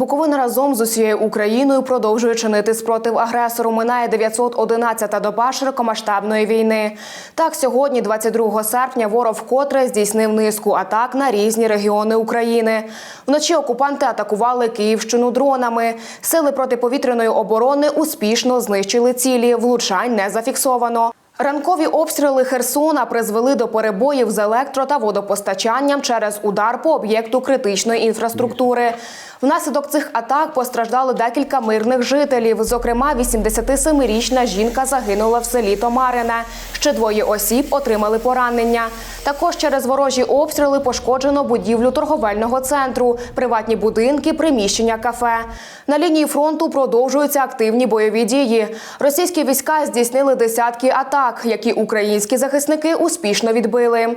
Буковина разом з усією Україною продовжує чинити спротив агресору. Минає 911-та доба широкомасштабної війни. Так, сьогодні, 22 серпня, ворог вкотре здійснив низку атак на різні регіони України. Вночі окупанти атакували Київщину дронами. Сили протиповітряної оборони успішно знищили цілі. Влучань не зафіксовано. Ранкові обстріли Херсона призвели до перебоїв з електро та водопостачанням через удар по об'єкту критичної інфраструктури. Внаслідок цих атак постраждали декілька мирних жителів. Зокрема, 87-річна жінка загинула в селі Томарине. Ще двоє осіб отримали поранення. Також через ворожі обстріли пошкоджено будівлю торговельного центру, приватні будинки, приміщення кафе. На лінії фронту продовжуються активні бойові дії. Російські війська здійснили десятки атак, які українські захисники успішно відбили.